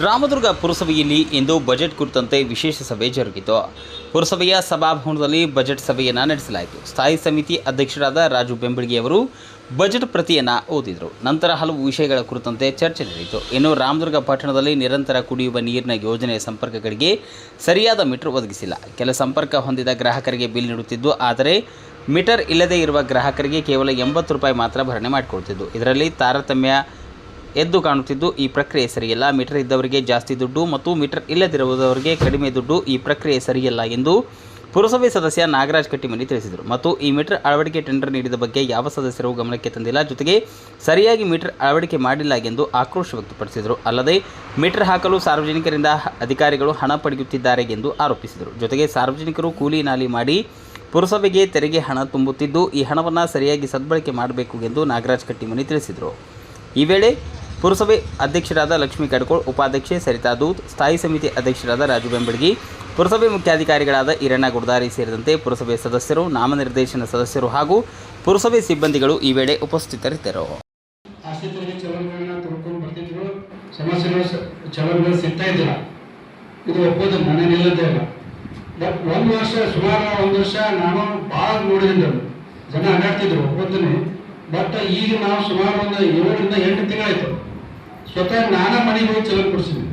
ರಾಮದುರ್ಗ ಪುರಸಭೆಯಲ್ಲಿ ಇಂದು budget ಕುರಿತಂತೆ ವಿಶೇಷ ಸಭೆ ಜರುಗಿತು. ಪುರಸಭೆಯ ಸಭಾಭವನದಲ್ಲಿ ಬಜೆಟ್ ಸಭೆಯನ್ನು ನಡೆಸಲಾಯಿತು. ಸ್ಥಾಯಿ ಸಮಿತಿ ಅಧ್ಯಕ್ಷರಾದ ರಾಜು ಬೆಂಬಳ್ಗಿಯವರು ಬಜೆಟ್ ಪ್ರತಿಯನ್ನು ಓದಿದರು. ನಂತರ ಹಲವು ವಿಷಯಗಳ ಕುರಿತಂತೆ ಚರ್ಚೆ ನಡೆಯಿತು. ಇನ್ನು ರಾಮದುರ್ಗ ಪಟ್ಟಣದಲ್ಲಿ ನಿರಂತರ ಕುಡಿಯುವ ನೀರಿನ ಯೋಜನೆಯ ಸಂಪರ್ಕಗಳಿಗೆ ಸರಿಯಾದ ಮೀಟರ್ ಒದಗಿಸಿಲ್ಲ. ಕೆಲ ಸಂಪರ್ಕ ಹೊಂದಿದ ಗ್ರಾಹಕರಿಗೆ ಬಿಲ್ ನೀಡುತ್ತಿದ್ದು, ಆದರೆ ಮೀಟರ್ ಇಲ್ಲದೇ ಇರುವ ಗ್ರಾಹಕರಿಗೆ ಕೇವಲ ಎಂಬತ್ತು ರೂಪಾಯಿ ಮಾತ್ರ ಭರಣೆ ಮಾಡಿಕೊಡ್ತಿದ್ದು ಇದರಲ್ಲಿ ತಾರತಮ್ಯ ಎದ್ದು ಕಾಣುತ್ತಿದ್ದು ಈ ಪ್ರಕ್ರಿಯೆ ಸರಿಯಲ್ಲ. ಮೀಟರ್ ಇದ್ದವರಿಗೆ ಜಾಸ್ತಿ ದುಡ್ಡು ಮತ್ತು ಮೀಟರ್ ಇಲ್ಲದಿರುವುದವರಿಗೆ ಕಡಿಮೆ ದುಡ್ಡು ಈ ಪ್ರಕ್ರಿಯೆ ಸರಿಯಲ್ಲ ಎಂದು ಪುರಸಭೆ ಸದಸ್ಯ ನಾಗರಾಜ್ ಕಟ್ಟಿಮನಿ ತಿಳಿಸಿದರು. ಮತ್ತು ಈ ಮೀಟರ್ ಅಳವಡಿಕೆ ಟೆಂಡರ್ ನೀಡಿದ ಬಗ್ಗೆ ಯಾವ ಸದಸ್ಯರು ಗಮನಕ್ಕೆ ತಂದಿಲ್ಲ. ಜೊತೆಗೆ ಸರಿಯಾಗಿ ಮೀಟರ್ ಅಳವಡಿಕೆ ಮಾಡಿಲ್ಲ ಎಂದು ಆಕ್ರೋಶ ವ್ಯಕ್ತಪಡಿಸಿದರು. ಅಲ್ಲದೆ ಮೀಟರ್ ಹಾಕಲು ಸಾರ್ವಜನಿಕರಿಂದ ಅಧಿಕಾರಿಗಳು ಹಣ ಪಡೆಯುತ್ತಿದ್ದಾರೆ ಎಂದು ಆರೋಪಿಸಿದರು. ಜೊತೆಗೆ ಸಾರ್ವಜನಿಕರು ಕೂಲಿ ನಾಲಿ ಮಾಡಿ ಪುರಸಭೆಗೆ ತೆರಿಗೆ ಹಣ ತುಂಬುತ್ತಿದ್ದು ಈ ಹಣವನ್ನು ಸರಿಯಾಗಿ ಸದ್ಬಳಕೆ ಮಾಡಬೇಕು ಎಂದು ನಾಗರಾಜ್ ಕಟ್ಟಿಮನಿ ತಿಳಿಸಿದರು. ಈ ವೇಳೆ ಪುರಸಭೆ ಅಧ್ಯಕ್ಷರಾದ ಲಕ್ಷ್ಮೀ ಕಡ್ಕೋಳ್, ಉಪಾಧ್ಯಕ್ಷೆ ಸರಿತಾ ದೂತ್, ಸ್ಥಾಯಿ ಸಮಿತಿ ಅಧ್ಯಕ್ಷರಾದ ರಾಜು ಬೆಂಬಡ್ಗಿ, ಪುರಸಭೆ ಮುಖ್ಯಾಧಿಕಾರಿಗಳಾದ ಈರಣ್ಣ ಗುಡ್ದಾರಿ ಸೇರಿದಂತೆ ಪುರಸಭೆ ಸದಸ್ಯರು, ನಾಮನಿರ್ದೇಶನ ಸದಸ್ಯರು ಹಾಗೂ ಪುರಸಭೆ ಸಿಬ್ಬಂದಿಗಳು ಈ ವೇಳೆ ಉಪಸ್ಥಿತರಿದ್ದರು. ಸಮಸ್ಯೆಗಳು ಸಿಗ್ತಾ ಇದು ಬಟ್ ಒಂದು ವರ್ಷ ಒಂದು ವರ್ಷ ನಾನು ಜನ ಬಟ್ ಈಗ ನಾವು ಸುಮಾರು ಒಂದು ಏಳರಿಂದ ಎಂಟು ತಿಂಗಳಾಯ್ತು. ಸ್ವತಃ ನಾನಾ ಮನೆಗೆ ಚಲನ್ ಕೊಡ್ಸಿದ್ವಿ.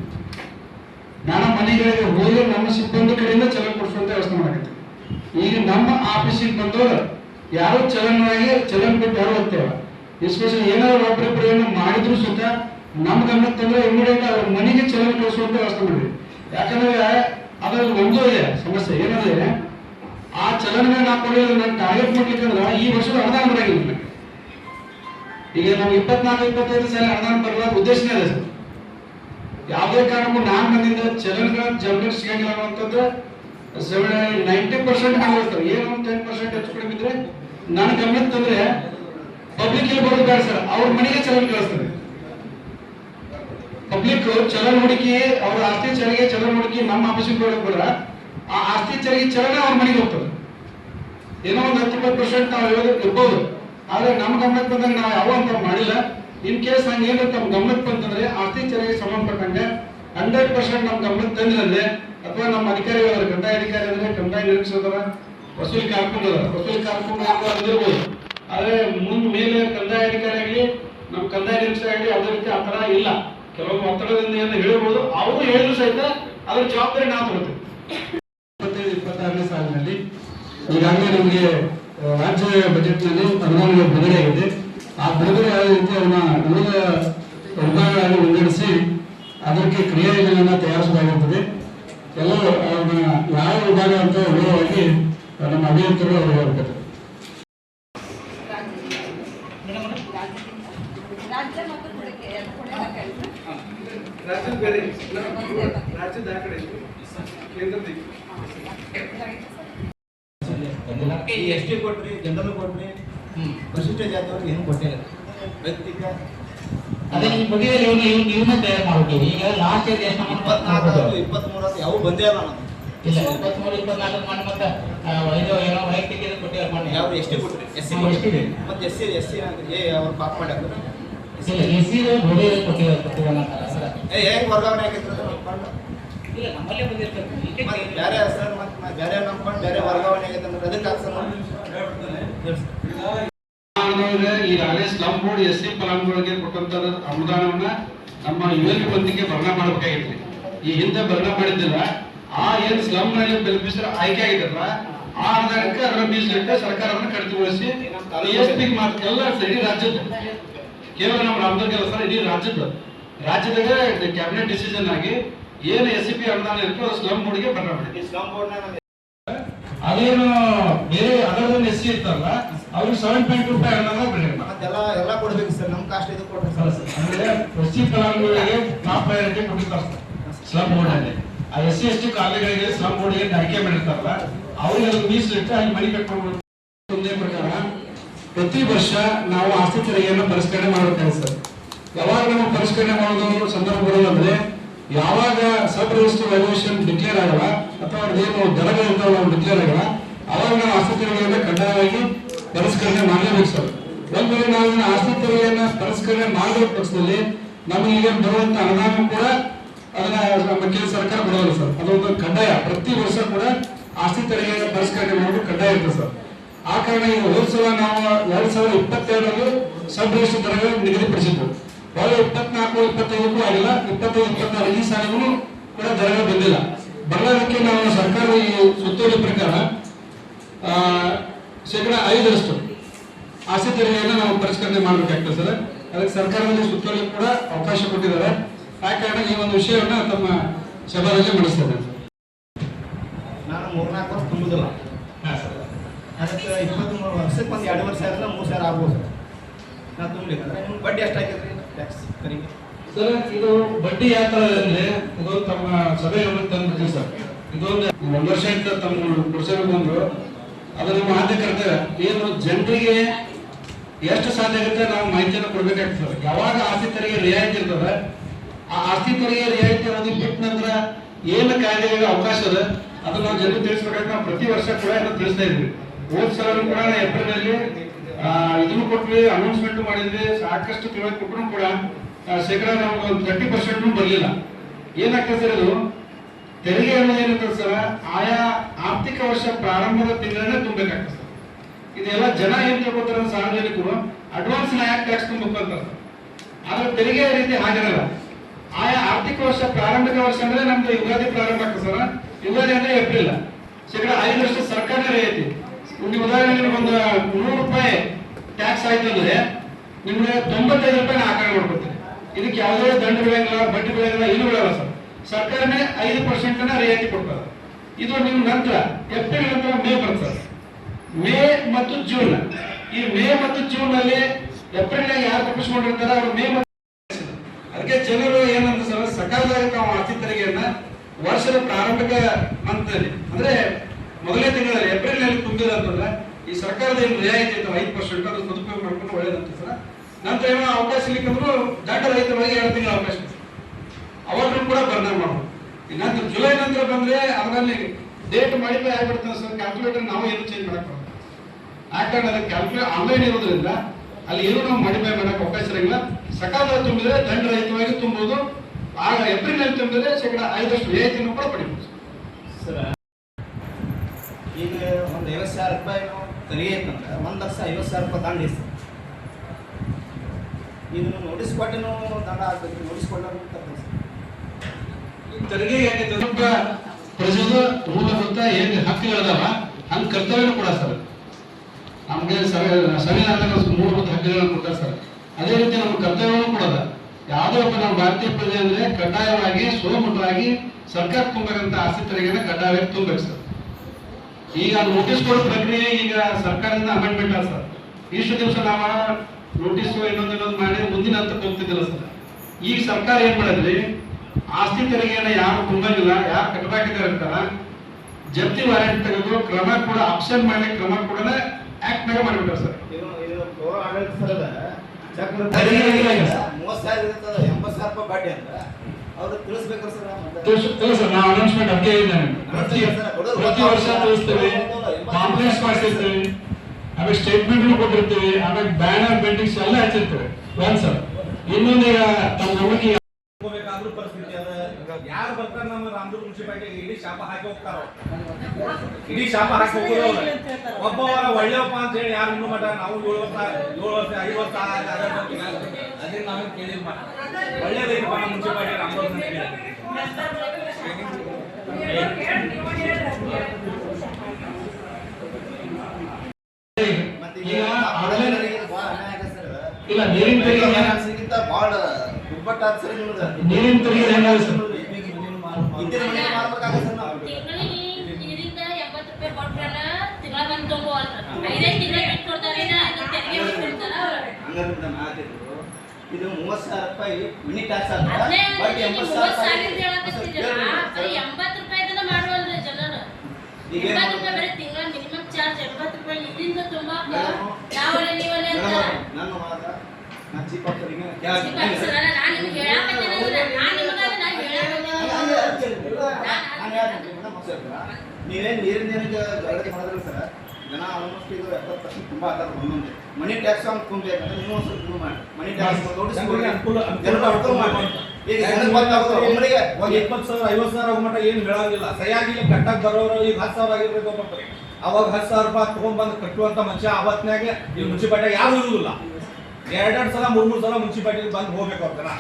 ನಾನಾ ಮನೆಗಳಿಗೆ ಹೋಗಿ ನಮ್ಮ ಸಿಬ್ಬಂದಿ ಕಡೆಯಿಂದ ಚಲನ್ ಕೊಡಿಸುವಂತ ವ್ಯವಸ್ಥೆ ಮಾಡಕತ್ತೆ ಈಗ ನಮ್ಮ ಆಫೀಸಿಗೆ ಬಂದವರು ಯಾರೋ ಚಲನವಾಗಿ ಚಲನ್ ಬಿಟ್ಟು ಯಾರು ಹೋಗ್ತೇವ. ಎಸ್ಪೆಷಲಿ ಏನಾದ್ರು ಒಬ್ಬರಿಬ್ಬರು ಮಾಡಿದ್ರು ಸುತ್ತ ನಮ್ಮ ಗಮನ ತಂದ್ರೆ ಇಮಿಡಿಯೇಟ್ ಅವ್ರ ಮನೆಗೆ ಚಲನ್ ಕಳಿಸುವಂತ ವ್ಯವಸ್ಥೆ ಮಾಡಿದ್ವಿ. ಯಾಕಂದ್ರೆ ಅದ್ರಲ್ಲಿ ಒಂದು ಇದೆ ಸಮಸ್ಯೆ, ಏನಂದ್ರೆ ಆ ಚಲನಗಳನ್ನ ನಾ ಕೊಡೋದು ನಾನು ಟಾರ್ಗೆಟ್ ಮಾಡ್ಲಿಕ್ಕೆ ಈ ವರ್ಷದ ಅನುದಾನ ಬರಂಗಿಲ್ಲ. ಈಗ ನಾವು ಇಪ್ಪತ್ನಾಲ್ಕು, ಇಪ್ಪತ್ತೈದು ಸಲ ಅನುದಾನ ಬರಲ್ಲ ಉದ್ದೇಶನೇ ಇದೆ ಸರ್. ಯಾವುದೇ ಕಾರಣಕ್ಕೂ ನಾನು ಬಂದಿದ್ದ ಚಲನಗಳ ಜನರಿಗೆ ಸಿಗಂಗಿಲ್ಲ ಅನ್ನುವಂಥದ್ದು ಸೆವೆನ್ ನೈಂಟಿ ಪರ್ಸೆಂಟ್ ಆಗಿರ್ತಾರೆ ಏನೋ ಒಂದು ಟೆನ್ ಪರ್ಸೆಂಟ್ ಹೆಚ್ಚು ಕಡಿಮೆ ಇದ್ರೆ ನಾನು ಗಮನ ತಂದ್ರೆ ಪಬ್ಲಿಕ್ ಇಲ್ಲಿ ಬರೋದು ಬೇಡ ಸರ್. ಅವ್ರ ಮನೆಗೆ ಚಲನ್ ಕಳಿಸ್ತಾರೆ. ಪಬ್ಲಿಕ್ ಚಲನ್ ಹುಡುಕಿ, ಅವ್ರ ಆಸ್ತಿ ಚರಿಗೆ ಚಲನ್ ಹುಡುಕಿ ನಮ್ಮ ಆಫೀಸಿಗೆ ಬರೋದು ಬೇಡ ಆ ಆಸ್ತಿ ಚರಿಗೆ ಚಲನ ಅವ್ರ ಮನೆಗೆ ಹೋಗ್ತದೆ ಏನೋ ಒಂದು ಹತ್ತು ಇಪ್ಪತ್ತು ಪರ್ಸೆಂಟ್ ನಾವು ಇರ್ಬೋದು ಆದ್ರೆ ನಮ್ಮ ಗಮನಕ್ಕೆ ಬಂದಾಗ ನಾವು ಯಾವ ಮಾಡಿಲ್ಲ. ಇನ್ ಕೇಸ್ ಹಂಗೆ ಏನಂತ ತಮ್ಮ ಗಮನಕ್ಕೆ ಬಂತಂದ್ರೆ ಆಸ್ತಿ ಚರಿಗೆ ಸಂಬಂಧಪಟ್ಟಂಗೆ ಹಂಡ್ರೆಡ್ ಪರ್ಸೆಂಟ್ ನಮ್ಮ ಗಮನಕ್ಕೆ ತಂದಿರಲ್ಲೇ ಅಥವಾ ನಮ್ಮ ಅಧಿಕಾರಿಗಳು ಕಂದಾಯ ಅಧಿಕಾರಿ ಅಂದ್ರೆ ಕಂದಾಯ ನಿರೀಕ್ಷಕರ ವಸೂಲಿ ಕಾರ್ಕೊಂಡದ ವಸೂಲಿ ಕಾರ್ಕೊಂಡು ಅಂದಿರ್ಬೋದು ಆದ್ರೆ ಮುಂದ್ ಮೇಲೆ ಕಂದಾಯ ಅಧಿಕಾರಿ ಆಗಲಿ, ನಮ್ಮ ಕಂದಾಯ ನಿರೀಕ್ಷಕ ಆಗಲಿ ಅದೇ ರೀತಿ ಆ ತರ ಇಲ್ಲ. ಕೆಲವೊಂದು ಒತ್ತಡದಿಂದ ಏನು ಹೇಳ್ಬೋದು, ಅವರು ಹೇಳಿದ್ರು ಸಹಿತ ಅದ್ರ ಜವಾಬ್ದಾರಿ ನಾವು ಇಪ್ಪತ್ತೈದು, ಇಪ್ಪತ್ತಾರನೇ ಸಾಲಿನಲ್ಲಿ. ಈಗಾಗಲೇ ನಮಗೆ ರಾಜ್ಯ ಬಜೆಟ್ನಲ್ಲಿ ಅನುದಾನಗಳು ಬಿಡುಗಡೆಯಾಗಿದೆ ಆ ಬಿಡುಗಡೆ ಯಾವ ರೀತಿ ಅವನ್ನ ಉಳಿದ ವಿಭಾಗಗಳನ್ನು ವಿಂಗಡಿಸಿ ಅದಕ್ಕೆ ಕ್ರಿಯಾಯೋಜನೆಯನ್ನು ತಯಾರಿಸಬೇಕಾಗುತ್ತದೆ ಎಲ್ಲ ಅವ್ರನ್ನ ಯಾವ ವಿಭಾಗ ಅಂತ ವಿವರವಾಗಿ ನಮ್ಮ ಅಭಿಯಂತರು ಅವರು ಹೇಳ್ತಾರೆ ರಾಜ್ಯದ ಬೇರೆ ರಾಜ್ಯದ ಆ ಕಡೆ ಕೇಂದ್ರದ ಈ ಎಸ್ ಟಿ ಕೊಟ್ರಿ ಜನರಲ್ ಕೊಟ್ರಿ ಪರಿಶಿಷ್ಟ ಜಾತಿಯವ್ರಿಗೆ ಏನು ಕೊಟ್ಟಿಲ್ಲ ವೈಯಕ್ತಿಕ. ಅದೇ ಈ ಬಗ್ಗೆ ನೀವನ್ನ ಇವನ್ನ ತಯಾರು ಮಾಡ್ತೀವಿ ಈಗ ಲಾಸ್ಟ್ ಇಯರ್ ಎಷ್ಟು ಇಪ್ಪತ್ನಾಲ್ಕು ಇಪ್ಪತ್ಮೂರು ಯಾವ ಬಂದೇ ಇಲ್ಲ ನಾನು ಇಲ್ಲ ಇಪ್ಪತ್ಮೂರು ಇಪ್ಪತ್ನಾಲ್ಕು ಮಾಡಿ ಮತ್ತೆ ಇದು ಏನೋ ವೈಯಕ್ತಿಕ ಇದು ಕೊಟ್ಟಿದ್ದಾರೆ ಮಾಡಿ ಯಾವ ಎಸ್ ಟಿ ಕೊಟ್ರಿ? ಎಸ್ ಸಿ ST ಮತ್ತೆ ಎಸ್ ಸಿ ಎಸ್ ಸಿ ಏ ಅವ್ರು ಪಾಪ ಮಾಡ್ಯಾರ ಇಲ್ಲ ಎಸ್ ಸಿ ಗೋಡೆ ಕೊಟ್ಟಿದ್ದಾರೆ ಕೊಟ್ಟಿದ್ದಾರೆ ಸರ್. ಏ ಹೆಂಗ್ ವರ್ಗಾವಣೆ ಫಂಡ್ ಇಲ್ಲ ನಮ್ಮಲ್ಲೇ ಬಂದಿರ್ತದೆ ಮತ್ತೆ ಬೇರೆ ಸರ್ ಮತ್ತೆ ಬೇರೆ ನಮ್ಮ ಫಂಡ್ ಬೇರೆ ವರ್ಗಾವಣೆ ಆಗೈತೆ ಅಂದ್ರೆ ಅದಕ್ಕೆ ಅನುದಾನದ ಈಗಾಗಲೇ ಸ್ಲಮ್ ಬೋರ್ಡ್ ಎಸ್ ಸಿ ಫಲಾನುಭವಿಗಳಿಗೆ ಕೊಟ್ಟಂತ ಅನುದಾನವನ್ನ ನಮ್ಮ ಯುವಕ ಬಂದಿಗೆ ಭರ್ಣಾ ಮಾಡಬೇಕಾಗಿತ್ತು. ಈ ಹಿಂದೆ ಭರ್ಣಾ ಮಾಡಿದ್ದಿಲ್ಲ ಆ ಏನ್ ಸ್ಲಮ್ನಲ್ಲಿ ಬೆನಿಫಿಷರ್ ಆಯ್ಕೆ ಆಗಿದ್ರಲ್ಲ ಆ ಅನುದಾನಕ್ಕೆ ಅದರ ಮೀಸಲಿಟ್ಟು ಸರ್ಕಾರವನ್ನು ಕಡಿತಗೊಳಿಸಿ ಎಸ್ ಪಿ ಎಲ್ಲ ಇಡೀ ರಾಜ್ಯದ ಕೇವಲ ನಮ್ಮ ರಾಮದುರ್ಗ ಕೆಲಸ ಸರ್ ಇಡೀ ರಾಜ್ಯದ ರಾಜ್ಯದಾಗ ಕ್ಯಾಬಿನೆಟ್ ಡಿಸಿಷನ್ ಆಗಿ ಏನು ಎಸ್ ಸಿ ಪಿ ಅನುದಾನ ಇರ್ತೋ ಸ್ಲಮ್ ಬೋರ್ಡ್ಗೆ ಬರಬೇಡಿ ಸ್ಲಂ ಸ್ಲಮ್ ಬೋರ್ಡ್ನಾಗ ಅದೇನು ಬೇರೆ ಅದರದಲ್ಲಿ ಎಸ್ ಸಿ ಇರ್ತಾರಲ್ಲ ಅವ್ರಿಗೆ ಸೆವೆನ್ ಪಾಯಿಂಟ್ ಫೈವ್ ಅನುದಾನ ಬಿಡಿ ಮಾಡಿ ಎಲ್ಲ ಕೊಡ್ಬೇಕು ಸರ್ ನಮ್ಮ ಕಾಸ್ಟ್ ಇದು ಕೊಡ್ರಿ ಸರ್. ಅಂದ್ರೆ ಎಸ್ ಸಿ ಫಲಾನುಭವಿಗಳಿಗೆ ಟಾಪ್ ಪ್ರಯಾರಿಟಿ ಕೊಟ್ಟಿರ್ತಾರೆ ಸ್ಲಮ್ ಬೋರ್ಡ್ ಅಲ್ಲಿ. ಆ ಎಸ್ ಸಿ ಎಸ್ ಟಿ ಕಾಲೇಜುಗಳಿಗೆ ಸ್ಲಮ್ ಬೋರ್ಡ್ಗೆ ಆಯ್ಕೆ ಮಾಡಿರ್ತಾರಲ್ಲ ಅವ್ರಿಗೆ ಮೀಸಲಿಟ್ಟು ಅಲ್ಲಿ ಮನೆ ಕಟ್ಕೊಂಡು ಒಂದೇ ಪ್ರಕಾರ ಪ್ರತಿ ವರ್ಷ ನಾವು ಆಸ್ತಿ ತೆರಿಗೆಯನ್ನು ಪರಿಷ್ಕರಣೆ ಮಾಡಬೇಕು ಸರ್. ಯಾವಾಗ ನಾವು ಪರಿಷ್ಕರಣೆ ಮಾಡೋದು ಸಂದರ್ಭ ಬರೋದಂದ್ರೆ ಯಾವಾಗ ಸಬ್ ರಿಜಿಸ್ಟರ್ ವ್ಯಾಲ್ಯೂಯೇಷನ್ ಡಿಕ್ಲೇರ್ ಆಗಲ್ಲ ಅಥವಾ ಏನು ದರಗಳು ಇರ್ತಾವ ನಾವು ಡಿಕ್ಲೇರ್ ಆಗಲ್ಲ ಅವಾಗ ನಾವು ಆಸ್ತಿ ತೆರಿಗೆಯನ್ನು ಕಡ್ಡಾಯವಾಗಿ ಪರಿಷ್ಕರಣೆ ಮಾಡಲೇಬೇಕು ಸರ್. ಒಂದ್ ವೇಳೆ ನಾವು ಇದನ್ನ ಆಸ್ತಿ ತೆರಿಗೆಯನ್ನ ಪರಿಷ್ಕರಣೆ ಮಾಡೋ ಪಕ್ಷದಲ್ಲಿ ನಮಗೆ ಈಗ ಬರುವಂತ ಅನುದಾನ ಕೂಡ ಅದನ್ನ ನಮ್ಮ ಕೇಂದ್ರ ಸರ್ಕಾರ ಕೊಡೋಲ್ಲ ಸರ್. ಅದೊಂದು ಕಡ್ಡಾಯ. ಪ್ರತಿ ವರ್ಷ ಕೂಡ ಆಸ್ತಿ ತೆರಿಗೆ ಪರಿಷ್ಕರಣೆ ಮಾಡೋದು ಕಡ್ಡಾಯ ಇರ್ತದೆ ಸರ್. ಆ ಕಾರಣ ಈಗ ಹೋದ ಸಲ ನಾವು ಎರಡ್ ಸಾವಿರದ ಇಪ್ಪತ್ತೆರಡರಲ್ಲಿ ಸಬ್ ರಿಜಿಸ್ಟರ್ ದರಗಳು ನಿಗದಿಪಡಿಸಿದ್ವು. ಒಳ್ಳೆ ಇಪ್ಪತ್ನಾಲ್ಕು ಇಪ್ಪತ್ತೈದಕ್ಕೂ ಆಗಿಲ್ಲ. ಇಪ್ಪತ್ತೈದು ಇಪ್ಪತ್ತಾರು ಈ ಸಾಲಗಳು ಕೂಡ ಜರಗ ಬಂದಿಲ್ಲ. ಬರಲಾರಕ್ಕೆ ನಾವು ಸರ್ಕಾರದ ಈ ಸುತ್ತೋಲೆ ಪ್ರಕಾರ ಶೇಕಡ ಐದರಷ್ಟು ಆಸ್ತಿ ತೆರಿಗೆಯನ್ನು ನಾವು ಪರಿಷ್ಕರಣೆ ಮಾಡಬೇಕಾಗ್ತದೆ ಸರ್. ಅದಕ್ಕೆ ಸರ್ಕಾರದಲ್ಲಿ ಸುತ್ತೋಲೆ ಕೂಡ ಅವಕಾಶ ಕೊಟ್ಟಿದ್ದಾರೆ. ಆ ಕಾರಣ ಈ ಒಂದು ವಿಷಯವನ್ನು ತಮ್ಮ ಸಭಾದಲ್ಲಿ ಮಂಡಿಸ್ತಾರೆ. ನಾನು ಮೂರ್ನಾಲ್ಕು ವರ್ಷ ತುಂಬುದಿಲ್ಲ ಅದಕ್ಕೆ ಇಪ್ಪತ್ತ್ಮೂರು ವರ್ಷಕ್ಕೆ ಒಂದು ಎರಡು ವರ್ಷ ಆದ್ರೆ ಮೂರು ಸಾವಿರ ಆಗ್ಬೋದು ಸರ್. ನಾನು ತುಂಬಲಿಕ್ಕಂದ್ರೆ ನಿಮ್ಗೆ ಬಡ್ಡಿ ಎಷ್ಟು ಹಾಕಿದ್ರಿ ಟ್ಯಾಕ್ಸ್ ತೆರಿಗೆ ಸರ್, ಇದು ಬಡ್ಡಿ ಯಾವ ತರ ಅಂದ್ರೆ ಇದು ತಮ್ಮ ಸಭೆ ತಂದ್ಬಿಡ್ತೀವಿ ಸರ್. ಇದೊಂದು ಒಂದು ವರ್ಷ ಅಂತ ತಮ್ಮ ಪುರುಷರು ಬಂದ್ರು ಅದು ನಮ್ಮ ಆದ್ಯ ಕರ್ತವ್ಯ. ಏನು ಜನರಿಗೆ ಎಷ್ಟು ಸಾಧ್ಯ ಆಗುತ್ತೆ ನಾವು ಮಾಹಿತಿಯನ್ನು ಕೊಡ್ಬೇಕಾಗ್ತದೆ ಯಾವಾಗ ಆಸ್ತಿ ತೆರಿಗೆ ರಿಯಾಯಿತಿ ಇರ್ತದೆ, ಆ ಆಸ್ತಿ ತೆರಿಗೆ ರಿಯಾಯಿತಿ ಅನ್ನೋದು ಬಿಟ್ಟ ನಂತರ ಏನು ಕಾಯ್ದೆಗಳಿಗೆ ಅವಕಾಶ ಅದ ಅದನ್ನ ನಾವು ಜನರಿಗೆ ತಿಳಿಸ್ಬೇಕಾದ್ರೆ ನಾವು ಪ್ರತಿ ವರ್ಷ ಕೂಡ ಇದನ್ನು ತಿಳಿಸ್ತಾ ಇದ್ವಿ ಹೋದ ಸಲ ಕೂಡ ಏಪ್ರಿಲ್ ಅಲ್ಲಿ ಇದನ್ನು ಕೊಟ್ವಿ ಅನೌನ್ಸ್ಮೆಂಟ್ ಮಾಡಿದ್ವಿ ಸಾಕಷ್ಟು ತಿಳುವಳಿಕೆ ಕೊಟ್ಟರು ಕೂಡ ಶೇಕಡ ನಮ್ಗೆ ಒಂದು ತರ್ಟಿ ಪರ್ಸೆಂಟ್ ಬರಲಿಲ್ಲ. ಏನಾಗ್ತದೆ ಸರ್ ಇದು ತೆರಿಗೆ ಅನ್ನೋದು ಏನಿರ್ತದೆ ಸರ್? ಆಯಾ ಆರ್ಥಿಕ ವರ್ಷ ಪ್ರಾರಂಭದ ತಿಂಗಳನ್ನೇ ತುಂಬಬೇಕಾಗ್ತದೆ ಸರ್. ಇದೆಲ್ಲ ಜನ ಏನ್ ತಿಳ್ಕೊತಾರೆ ಸಾರ್ವಜನಿಕರು? ಅಡ್ವಾನ್ಸ್ ಯಾಕೆ ಟ್ಯಾಕ್ಸ್ ತುಂಬಬೇಕು ಅಂತ. ಸರ್. ಆದ್ರೆ ತೆರಿಗೆ ರೀತಿ ಹಾಗಿರಲ್ಲ. ಆಯಾ ಆರ್ಥಿಕ ವರ್ಷ ಪ್ರಾರಂಭಿಕ ವರ್ಷ ಅಂದ್ರೆ ನಮ್ದು ಯುಗಾದಿ ಪ್ರಾರಂಭ ಆಗ್ತದೆ ಸರ್. ಯುಗಾದಿ ಅಂದ್ರೆ ಏಪ್ರಿಲ್. ಶೇಕಡ ಐದರಷ್ಟು ಸರ್ಕಾರ ರಿಯಾಯಿತಿ ಉದಾಹರಣೆ ಉದಾಹರಣೆಗೆ ಒಂದು ನೂರು ರೂಪಾಯಿ ಟ್ಯಾಕ್ಸ್ ಆಯ್ತು ಅಂದ್ರೆ ನಿಮ್ಗೆ ತೊಂಬತ್ತೈದು ರೂಪಾಯಿ ಆಕರಣೆ ಮಾಡ್ಕೊಡ್ತಾರೆ ಇದಕ್ಕೆ ಯಾವುದೇ ದಂಡ ಬೀಳಂಗಿಲ್ಲ ಬಡ್ಡಿ ಬೀಳಂಗಿಲ್ಲ ಏನು ಬೆಳೆಯಲ್ಲ ಸರ್. ಸರ್ಕಾರನೇ ಐದು ಪರ್ಸೆಂಟ್ ರಿಯಾಯಿತಿ ಕೊಡ್ತಾರೆ. ಇದು ನಿಮ್ಮ ನಂತರ ಏಪ್ರಿಲ್ ನಂತರ ಮೇ ಬರ್ತದೆ. ಮೇ ಮತ್ತು ಜೂನ್ ಈ ಮೇ ಮತ್ತು ಜೂನ್ ಅಲ್ಲಿ ಏಪ್ರಿಲ್ ಯಾರು ತಪ್ಪಿಸ್ಕೊಂಡಿರ್ತಾರೆ, ಅವರು ಮೇ ಮತ್ತು ಅದಕ್ಕೆ ಜನರು ಏನಂದ್ರೆ ಸರ್, ಸಕಾಲದಾಗ ತಾವು ಆಸ್ತಿ ತೆರಿಗೆಯನ್ನ ವರ್ಷದ ಪ್ರಾರಂಭಿಕ ಹಂತದಲ್ಲಿ ಅಂದ್ರೆ ಮೊದಲನೇ ತಿಂಗಳಲ್ಲಿ ಏಪ್ರಿಲ್ನಲ್ಲಿ ತುಂಬಿದ ಅಂತಂದ್ರೆ, ಈ ಸರ್ಕಾರದ ಏನು ರಿಯಾಯಿತಿ ಇತ್ತು ಐದು ಪರ್ಸೆಂಟ್, ಅದು ಸದುಪಯೋಗ ಮಾಡ್ಕೊಂಡು ಒಳ್ಳೇದಂತ ಸರ್ ನಂತರ ಏನೋ ಅವಕಾಶ ಇಲ್ಲಿಕ್ಕಂದ್ರು ದಂಡ ರೈತರೊಳಗೆ ಎರಡು ತಿಂಗಳ ಅವಕಾಶ ಇದೆ. ಕೂಡ ಬರ್ನರ್ ಮಾಡೋದು. ನಂತರ ಜುಲೈ ನಂತರ ಬಂದ್ರೆ ಅದರಲ್ಲಿ ಡೇಟ್ ಮಾಡಿಫೈ ಆಗ್ಬಿಡ್ತಾನೆ ಸರ್ ಕ್ಯಾಲ್ಕುಲೇಟರ್ ನಾವು ಏನು ಚೇಂಜ್ ಮಾಡಕ್ ಬರಲ್ಲ. ಆ ಕಾರಣ ಅದಕ್ಕೆ ಕ್ಯಾಲ್ಕುಲೇಟ್ ಆನ್ಲೈನ್ ಇರೋದ್ರಿಂದ ಅಲ್ಲಿ ಏನು ನಾವು ಮಾಡಿಫೈ ಮಾಡಕ್ ಅವಕಾಶ ಇರಂಗಿಲ್ಲ. ಸಕಾಲದಲ್ಲಿ ತುಂಬಿದ್ರೆ ದಂಡ ರಹಿತವಾಗಿ ತುಂಬಬಹುದು ಆಗ ಏಪ್ರಿಲ್ನಲ್ಲಿ ತುಂಬಿದ್ರೆ ಶೇಕಡ ಐದಷ್ಟು ರಿಯಾಯಿತಿಯನ್ನು ಕೂಡ ಪಡಿಬೋದು. ಸರ್ ಸಾವಿರ ರೂಪಾಯಿ ತೆರಿಗೆ ಐತಂದ್ರೆ ಒಂದು ಲಕ್ಷ ಐವತ್ತು ಸಾವಿರ ರೂಪಾಯಿ ದಂಡ ಇರ್ತದೆ ಇದನ್ನು ನೋಟಿಸ್ ಕೊಟ್ಟಿನೂ ದಂಡ ಆಗ್ಬೇಕು ನೋಟಿಸ್ ಕೊಡೋದು ತೆರಿಗೆ ಒಬ್ಬ ಪ್ರಜೆದ ಮೂಲಭೂತ ಏನು ಹಕ್ಕುಗಳದಾವ ಹಂಗ ಕರ್ತವ್ಯನೂ ಕೂಡ ಸರ್. ನಮಗೆ ಸಂವಿಧಾನದ ಮೂಲಭೂತ ಹಕ್ಕುಗಳನ್ನು ಕೊಡ್ತಾರೆ ಸರ್. ಅದೇ ರೀತಿ ನಮ್ಮ ಕರ್ತವ್ಯವೂ ಕೂಡ ಅದ. ಯಾವುದೇ ಒಬ್ಬ ನಮ್ಮ ಭಾರತೀಯ ಪ್ರಜೆ ಅಂದ್ರೆ ಕಡ್ಡಾಯವಾಗಿ ಸುಲಭವಾಗಿ ಸರ್ಕಾರ ತುಂಬಬೇಕಂತ ಆಸ್ತಿ ತೆರಿಗೆನ ಕಡ್ಡಾಯವಾಗಿ ತುಂಬಬೇಕು ಸರ್. ಈಗ ನೋಟಿಸ್ ಕೊಡೋ ಪ್ರಕ್ರಿಯೆ ಈಗ ಸರ್ಕಾರದಿಂದ ಅಮೆಂಡ್ಮೆಂಟ್ ಅಲ್ಲ ಸರ್. ಇಷ್ಟು ದಿವಸ ನಾವು ನೋಟಿಸ್ ಇನ್ನೊಂದು ಇನ್ನೊಂದು ಮಾಡಿ ಮುಂದಿನ ಹಂತಕ್ಕೆ ಹೋಗ್ತಿದ್ದಿಲ್ಲ ಸರ್. ಈಗ ಸರ್ಕಾರ ಏನ್ ಮಾಡಿದ್ರಿ? ಆಸ್ತಿ ತೆರಿಗೆಯನ್ನ ಯಾರು ತುಂಬಂಗಿಲ್ಲ ಯಾರು ಕಟ್ಟಬೇಕಿದ್ದಾರೆ ಅಂತ ಜಪ್ತಿ ವಾರೆಂಟ್ ತೆಗೆದು ಕ್ರಮ ಕೂಡ ಆಪ್ಷನ್ ಮಾಡಿ ಕ್ರಮ ಕೂಡ ಆಕ್ಟ್ ನಾಗ ಮಾಡಿಬಿಟ್ಟಾರೆ ಸರ್. ಮೂವತ್ತು ಸಾವಿರ ಎಂಬತ್ತು ಸಾವಿರ ರೂಪಾಯಿ ಬಡ್ಡಿ ಅಂತ. ಅವ್ರು ತಿಳಿಸ್ಬೇಕಲ್ಲ ಸರ್ ಮತ್ತೆ? ತಿಳಿಸ್- ಇಲ್ಲ ಸರ್ ನಾವು ಅನೌನ್ಸ್ಮೆಂಟ್ ಅದಕ್ಕೆ ಇದ್ದೇನೆ ಪ್ರತಿ ಪ್ರತಿ ವರ್ಷ ತಿಳಿಸ್ತೇವೆ. ಕಾಂಪ್ಲೆಕ್ಸ್ ಮಾಡಿಸಿರ್ತೇವೆ. ಆಮೇಲೆ ಸ್ಟೇಟ್ಮೆಂಟ್ ಕೊಟ್ಟಿರ್ತೇವೆ. ಆಮೇಲೆ ಬ್ಯಾನರ್ ಪೇಂಟಿಂಗ್ಸ್ ಎಲ್ಲ ಹಚ್ಚಿರ್ತೇವೆ. ಒಂದ್ ಸರ್. ಇನ್ನೊಂದು ಈಗ ತಮ್ಮ ಹೋಗ್ಬೇಕಾದ್ರೂ ಪರಿಸ್ಥಿತಿ ಅದ. ಯಾರು ಬರ್ತಾರೆ ನಮ್ಮ ರಾಮದುರ್ಗ ಮುನ್ಸಿಪಾಲಿಟಿ ಇಡೀ ಶಾಪ ಹಾಕಿ ಹೋಗ್ತಾರ? ಇಡೀ ಶಾಪ ಹಾಕಿ ಹೋಗೋದು ಒಬ್ಬವರ ಒಳ್ಳೆಯಪ್ಪ ಅಂತ ಹೇಳಿ ಯಾರು ಇನ್ನೂ ಮಟ ನಾವು ಏಳು ವರ್ಷ ಏಳು ವರ್ಷ ಐದು ವರ್ಷ ನಾವು ಕೇಳಿಲ್ಲ ಒಳ್ಳೇದೈತಪ್ಪ ನಮ್ಮ ಮುನ್ಸಿಪಾಲಿಟಿ ಆಗತ್ತೆ ಇಲ್ಲ ನೀರಿನ ತೆರಿಗೆ ಫೈನಾನ್ಸಿಗಿಂತ ಭಾಳ ದುಬ್ಬಟ್ಟ ಆತ್ ಸರ್ ನಿಮ್ದು. ನೀರಿನ ತೆರಿಗೆ ಹೆಂಗ ಸರ್? ಇದ್ದಿದ್ದು ಮನೆ ಮಾಡ್ಬೇಕಾಗತ್ತೆ ಸರ್ ನಾವು. ತಿಂಗಳಿಗೆ ಇದರಿಂದ ಎಂಬತ್ತು ರೂಪಾಯಿ ಕೊಟ್ರನ ತಿಂಗಳ ಬಂದು ತುಂಬು ಅಂತ ಐದೈದು ತಿಂಗಳ ಕೊಡ್ತಾರೆ ಅದು ತೆರಿಗೆ ಇದು ಮೂವತ್ತು ಸಾವಿರ ರೂಪಾಯಿ ಮಿನಿ ಟ್ಯಾಕ್ಸ್ ಅದೇ ಎಂಬತ್ತು ಸಾವಿರ ಈಗ ನನ್ನ ವಾದ ನಾನ್ ನೀವೇನು ನೀರಿನ ಜಾಗೃತಿ ಮಾಡಿದ್ರಲ್ಲ ಸರ್? ಜನ ಇದು ಎಪ್ಪತ್ತು ಪರ್ಸೆಂಟ್ ತುಂಬ ಒಂದೊಂದು ಮನಿ ಟ್ಯಾಕ್ಸ್ ಅಂತ ತುಂಬಬೇಕಂದ್ರೆ ನೀವು ಒಂದು ಸ್ವಲ್ಪ ಇದು ಮಾಡಿ. ಮನಿ ಟ್ಯಾಕ್ಸ್ ಜನರು ಅನುಕೂಲ ಮಾಡಿ. ಈಗ ಜನಕ್ಕೆ ಗೊತ್ತಾಗೋದು ಒಮ್ಮಲಿಗೆ ಒಂದ್ ಇಪ್ಪತ್ತು ಸಾವಿರ ಐವತ್ತು ಸಾವಿರ ಮಟ್ಟ ಏನು ಹೇಳಂಗಿಲ್ಲ ಸರಿಯಾಗಿ ಇಲ್ಲಿ ಕಟ್ಟಕ್ ಬರೋರು ಈಗ ಹತ್ತು ಸಾವಿರ ಆಗಿರ್ಬೇಕು ಒಬ್ಬೊಬ್ಬರಿಗೆ. ಅವಾಗ ಹತ್ತು ಸಾವಿರ ರೂಪಾಯಿ ತಗೊಂಡ್ಬಂದು ಕಟ್ಟುವಂತ ಮನುಷ್ಯ ಅವತ್ನಾಗ ಈ ಮುನ್ಸಿಪಾಲ್ಟಿ ಯಾರು ಇರುವುದಿಲ್ಲ. ಎರಡೆರಡು ಸಲ ಮೂರ್ ಮೂರು ಸಲ ಮುನ್ಸಿಪಾಲ್ಟಿ ಬಂದು ಹೋಗ್ಬೇಕು ಅವ್ರ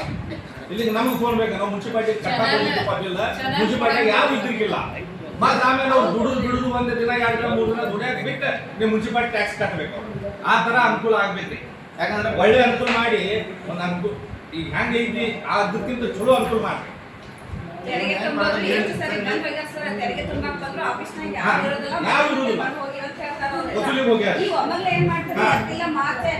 ಇಲ್ಲಿಗೆ ನಮ್ಗೆ ಫೋನ್ ಬೇಕು. ನಾವು ಮುನ್ಸಿಪಾಲ್ಟಿ ಕಟ್ಟಿಲ್ಲ ಕೊಟ್ಟಿಲ್ಲ ಮುನ್ಸಿಪಾಲ್ಟಿ ಯಾರು ಇದ್ರಿಗಿಲ್ಲ ಮತ್ತೆ ಆಮೇಲೆ ಅವ್ರು ದುಡಿದು ಬಿಡುದು ಒಂದ್ ದಿನ ಎರಡು ದಿನ ಮೂರು ದಿನ ದುಡಿಯಾಕ ಬಿಟ್ಟು ನೀವು ಮುನ್ಸಿಪಾಲ್ ಟ್ಯಾಕ್ಸ್ ಕಟ್ಟಬೇಕು ಅವ್ರು. ಆ ತರ ಅನುಕೂಲ ಆಗ್ಬೇಕ್ರಿ ಯಾಕಂದ್ರೆ ಒಳ್ಳೆ ಅನುಕೂಲ ಮಾಡಿ ಒಂದು ಅನುಕೂಲ ಈಗ ಹೆಂಗ ಐತಿ ಅದಕ್ಕಿಂತ ಚಲೋ ಅನುಕೂಲ ಮಾಡಿ ತೆರಿಗೆ ತುಂಬೋದು ಎಷ್ಟು ಸರಿ ಬಂದ್ ಹೋಗ್ಯಾರ ಸರ್. ತೆರಿಗೆ ತುಂಬಾಕ್ ಬಂದ್ರು ಆಫೀಸ್ನಾಗ ಯಾರು ಇರೋದಿಲ್ಲ ಹೋಗ್ಯಾರ. ಏನ್ ಮಾಡ್ತಾರೆ?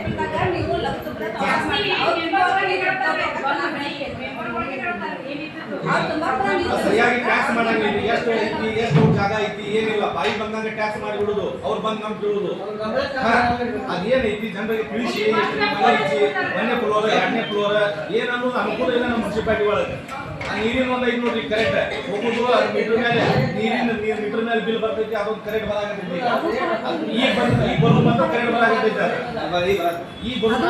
ನೀವು ಸರಿಯಾಗಿ ಟ್ಯಾಕ್ಸ್ ಮಾಡಂಗಿಲ್ಲ. ಎಷ್ಟು ಐತಿ ಎಷ್ಟು ಜಾಗ ಐತಿ ಏನಿಲ್ಲ. ಬಾಯಿ ಬಂದಂಗ ಟ್ಯಾಕ್ಸ್ ಮಾಡಿ ಬಿಡುದು ಅವ್ರು ಬಂದು ನಮ್ಗೆ ಬಿಡುದು ಅದೇನೈತಿ ಜನರಿಗೆ ತಿಳಿಸಿ ಮನೆ ಐತಿ ಒಂದನೇ ಫ್ಲೋರ್ ಎರಡನೇ ಫ್ಲೋರ್ ಏನ್ ಅನುಕೂಲ ಇಲ್ಲ ನಮ್ಮ ಮುನ್ಸಿಪಾಲಿಟಿ ಒಳಗೆ. ನೀರಿನ ಒಂದು ಐದು ನೋಡ್ರಿ ಕರೆಕ್ಟ್ ಹೋಗುದು ಮೀಟರ್ ಮೇಲೆ ನೀರಿನ ನೀರ್ ಮೀಟರ್ ಮೇಲೆ ಬಿಲ್ ಬರ್ತೈತಿ ಅದೊಂದು ಕರೆಕ್ಟ್ ಬರಾಕತ್ತೈತಿ ಈಗ. ಬಂದ ಈಗ ಬರೋದು ಮಾತ್ರ ಕರೆಕ್ಟ್ ಬರಾಕತ್ತೈತಿ ಈಗ ಬರೋದು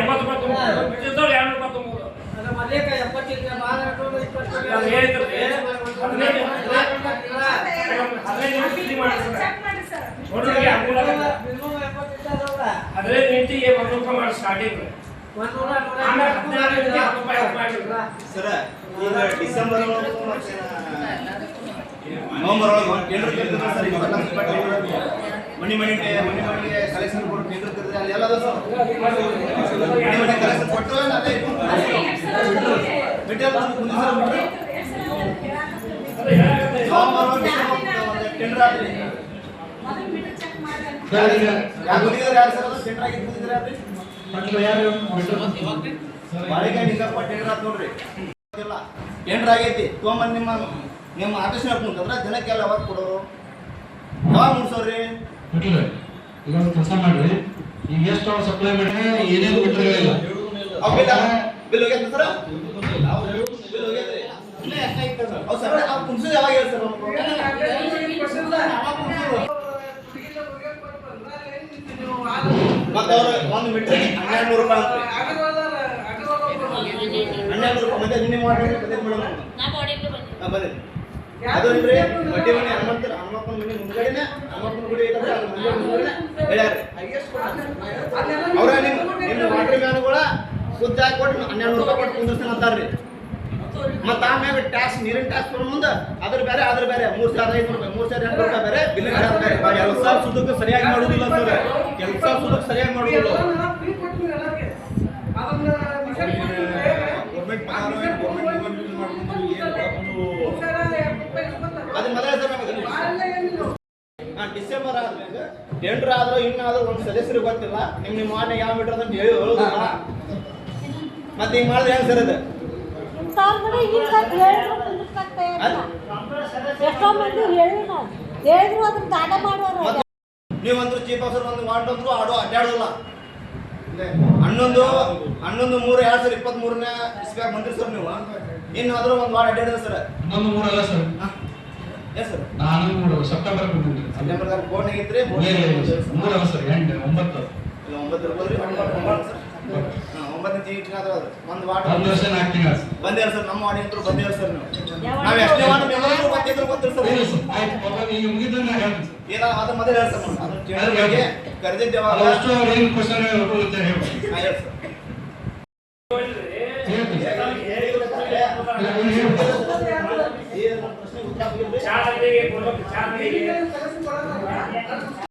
ಎಂಬತ್ತು ರೂಪಾಯಿ ಎಂಬತ್ತು ರೂಪಾಯಿ ಹದಿನೈದು ಮಾಡಿ ಒಂದು ರೂಪಾಯಿ ಸ್ಟಾರ್ಟಿಂಗ್ ಸರ ಈಗ ಡಿಸೆಂಬರ್ ನವೆಂಬರ್ ಒಳಗೆ ಮನಿ. ಮನಿ ಮನಿ ಮನಿಗೆ ಕಲೆಕ್ಷನ್ ಕೊಟ್ಟು ಟೆಂಡರ್ ಆಗೈತಿ. ತೊಗೊಂಬಂದು ನಿಮ್ಮ ನಿಮ್ಮ ಆಫೀಸ್ ಹಾಕೊಂಡ್ರೆ ಜನಕ್ಕೆಲ್ಲ ಯಾವಾಗ ಕೊಡೋರು. ಯಾವಾಗ ಮುಗಿಸೋರಿ ಈಗ ಒಂದು ಕೆಲಸ ಮಾಡ್ರಿ. ಈಗ ಎಷ್ಟು ಅವ್ರು ಸಪ್ಲೈ ಮಾಡಿ ಏನೇನು ಬಿಟ್ಟರಿಲ್ಲ ಅವ್ ಬಿಲ್ ಬಿಲ್ ಹೋಗ್ಯದ ಸರ್ ಬಿಲ್ ಹೋಗ್ಯದ್ರಿ ಅವ್ ಸರ್ ಅವ್ ಕುಂಸಿದ್ ಯಾವಾಗ ಹೇಳಿ ಸರ್ ಮತ್ತೆ ಅವ್ರು ಒಂದು ಮೀಟರ್ ಹನ್ನೆರಡು ನೂರು ರೂಪಾಯಿ ಅಂತ್ರಿ ಹನ್ನೆರಡು ರೂಪಾಯಿ ಮತ್ತೆ ನಿನ್ನೆ ಮಾಡಿ ಬಂದಿದ್ದು ಮೇಡಮ್ ನಾ ಬಾಡಿಗೆ ಬಂದೆ ಹಾ ಬಂದಿರಿ ಅದು ಇಲ್ರಿ ಬಡ್ಡಿ ಮನೆ ಹನುಮಂತ ಮನೆ ಮುಂದ್ಗಡೆನೆ ಹನುಮಪ್ಪನ ಗುಡಿ ಐತಲ್ರಿ ಅದ್ರ ಮುಂದೆ ಮುಂದ್ಗಡೆನೆ ಹೇಳ್ಯಾರ್ರಿ ಅವ್ರ ನಿಮ್ಮ ನಿಮ್ಮ ವಾಟರ್ ಮ್ಯಾನ್ಗಳ ಸುದ್ದ ಕೊಟ್ಟು ಹನ್ನೆರಡು ರೂಪಾಯಿ ಕೊಟ್ಟು ಕುಂದಿರ್ತಾನೆ ಅಂತಾರ್ರಿ. ಮತ್ತ ಆಮ್ಯಾಗ ಟ್ಯಾಕ್ಸ್ ನೀರಿನ ಟ್ಯಾಕ್ಸ್ ಬರೋ ಮುಂದೆ ಅದ್ರ ಬೇರೆ ಅದ್ರ ಬೇರೆ ಮೂರ್ ಸಾವಿರದ ಐನೂರು ರೂಪಾಯಿ ಮೂರ್ ಸಾವಿರದ ಎಂಟು ರೂಪಾಯಿ ಬೇರೆ ಬಿಲ್ ಬೇರೆ ಕೆಲಸ ಸುದ್ದಕ್ಕೆ ಸರಿಯಾಗಿ ಮಾಡುದಿಲ್ಲ ಸರ್ ಕೆಲಸ ಸುದ್ದಕ್ಕೆ ಸರಿಯಾಗಿ ಮಾಡುದಿಲ್ಲ. ಗೌರ್ಮೆಂಟ್ ಗೌರ್ಮೆಂಟ್ ಯೂಸ್ ಮಾಡ್ಕೊಂಡು ಅದು ಮೊದಲೇ ಸರ್ ಡಿಸೆಂಬರ್ ಆದ್ಮೇಲೆ ಟೆಂಡರ್ ಆದ್ರೂ ಇನ್ನಾದ್ರೂ ಒಂದು ಸದಸ್ಯರು ಗೊತ್ತಿಲ್ಲ. ನಿಮ್ ನಿಮ್ಮ ಮಾನ್ಯ ಯಾವ ಮೀಟರ್ ಅಂತ ಹೇಳಿ ಹೇಳೋದಿಲ್ಲ. ಮತ್ತೆ ಹಿಂಗ್ ಮಾಡಿದ್ರೆ ಹೆಂಗ್ ಸರ್ ಅದು? ನೀವಂತೂ ಚೀಫ್ ಆಫೀಸರ್ ಒಂದು ವಾರ್ಡ್ ಅಂದ್ರು ಆಡೋ ಅಡ್ಡಾಡೋಲ್ಲ. ಹನ್ನೊಂದು ಹನ್ನೊಂದು ಮೂರು ಎರಡ್ ಸಾವಿರ ಇಪ್ಪತ್ತ್ ಮೂರನೇ ಇಸ್ವ್ಯಾಗ ಬಂದ್ರಿ ಸರ್ ನೀವು. ಇನ್ನಾದ್ರೂ ಒಂದು ವಾರ್ಡ್ ಅಡ್ಡಾಡಿದ್ರೆ ಸರ್. ಇನ್ನೊಂದು ಮೂರಲ್ಲ ಸರ್. ನಾನು ಮೂರು ಸೆಪ್ಟೆಂಬರ್ ಬಂದಿದ್ದೆ ಸೆಪ್ಟೆಂಬರ್ ಫೋನ್ ಆಗಿದ್ರೆ ಸರ್. ಎಂಟು ಒಂಬತ್ತು. ಇಲ್ಲ ಒಂಬತ್ತು ರೂಪಾಯಿ ಒಂಬತ್ತು ಒಂಬತ್ತು ಸರ್. ಆದ್ರೆ ಅದು. ಒಂದು ವಾಟ್ ಒಂದು ವರ್ಷ ನಾಲ್ಕು ತಿಂಗಳು ಸರ್. ನಮ್ಮ ಅಂತೂ ಬಂದೇವ್ರಿ ಸರ್ ನೀವು. ನಾವು ಎಷ್ಟೇ ಗೊತ್ತಿದ್ರು ಸರ್ ಆಯ್ತು. ಪಾಪ ಈಗ ಮುಗಿದ್ರೆ ನಾ ಹೇಳ್ತೀನಿ ಸರ್. ಏನ ಅದು ಮೊದಲು ಹೇಳ್ತಾರೆ ಸರ್. ಅದನ್ನ ಟೆಂಡರ್ ಬಗ್ಗೆ ಕರೆದಿದ್ದೆ ಅಷ್ಟು ಏನು ಕ್ವಶನ್ ಹೇಳ್ಬೋದು ಹಾಂ ಹೇಳಿ ಸರ್.